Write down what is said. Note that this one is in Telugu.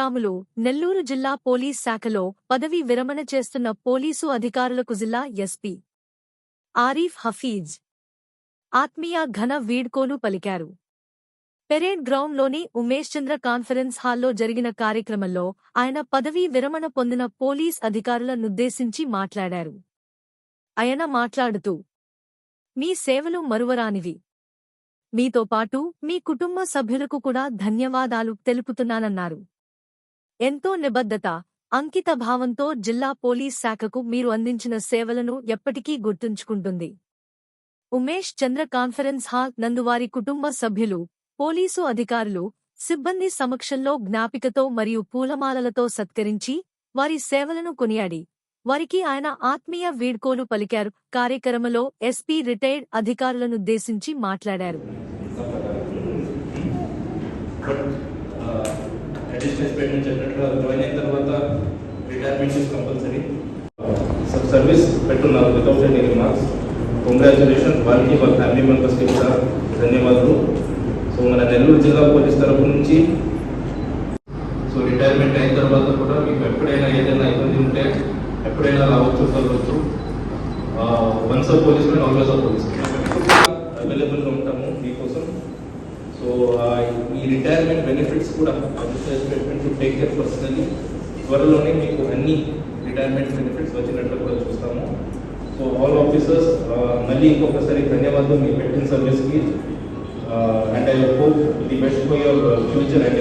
శ్రీరాములు నెల్లూరు జిల్లా పోలీస్ శాఖలో పదవి విరమణ చేస్తున్న పోలీసు అధికారులకు జిల్లా ఎస్పీ ఆరీఫ్ హఫీజ్ ఆత్మీయ ఘన వీడ్కోలు పలికారు. పెరేడ్ గ్రౌండ్లోని ఉమేష్ చంద్ర కాన్ఫరెన్స్ హాల్లో జరిగిన కార్యక్రమంలో ఆయన పదవీ విరమణ పొందిన పోలీస్ అధికారులనుద్దేశించి మాట్లాడారు. ఆయన మాట్లాడుతూ మీ సేవలు మరువరానివి. మీతో పాటు మీ కుటుంబ సభ్యులకు కూడా ధన్యవాదాలు తెలుపుతున్నానన్నారు. ఎంతో నిబద్ధత అంకిత భావంతో జిల్లా పోలీస్ శాఖకు మీరు అందించిన సేవలను ఎప్పటికీ గుర్తుంచుకుంటుంది. ఉమేష్ చంద్ర కాన్ఫరెన్స్ హాల్ నందు వారి కుటుంబ సభ్యులు పోలీసు అధికారులు సిబ్బంది సమక్షంలో జ్ఞాపికతో మరియు పూలమాలలతో సత్కరించి వారి సేవలను కొనియాడి. వారికి ఆయన ఆత్మీయ వీడ్కోలు పలికారు. కార్యక్రమంలో ఎస్పీ రిటైర్డ్ అధికారులనుద్దేశించి మాట్లాడారు. అడిషనల్ ఎక్స్పెరిమెంట్ చెప్పినట్టుగా జాయిన్ అయిన తర్వాత రిటైర్మెంట్ ఇస్ కంపల్సరీ సర్వీస్ పెట్టున్నారు వితౌట్ ఎనీ రిమార్క్స్ కంగ్రాచులేషన్ వాళ్ళకి వాళ్ళ ఫ్యామిలీ మెంబర్స్కి కూడా ధన్యవాదాలు. సో మన నెల్లూరు జిల్లా పోలీస్ తరపు నుంచి సో రిటైర్మెంట్ అయిన తర్వాత కూడా మీకు ఎప్పుడైనా ఏదైనా ఇబ్బంది ఉంటే ఎప్పుడైనా రావచ్చు కలవచ్చు once of policemen always of police అవైలబుల్గా ఉంటాము మీకోసం. సో uh, ఈ రిటైర్మెంట్ బెనిఫిట్స్ కూడా స్టేట్మెంట్ టేక్ కేర్ పర్సనలీ త్వరలోనే మీకు అన్ని రిటైర్మెంట్ బెనిఫిట్స్ వచ్చినట్లు కూడా చూస్తాము. సో ఆల్ ఆఫీసర్స్ మళ్ళీ ఇంకొకసారి ధన్యవాదాలు మీ పెట్టిన సర్వీస్కి and I hope the best for your future and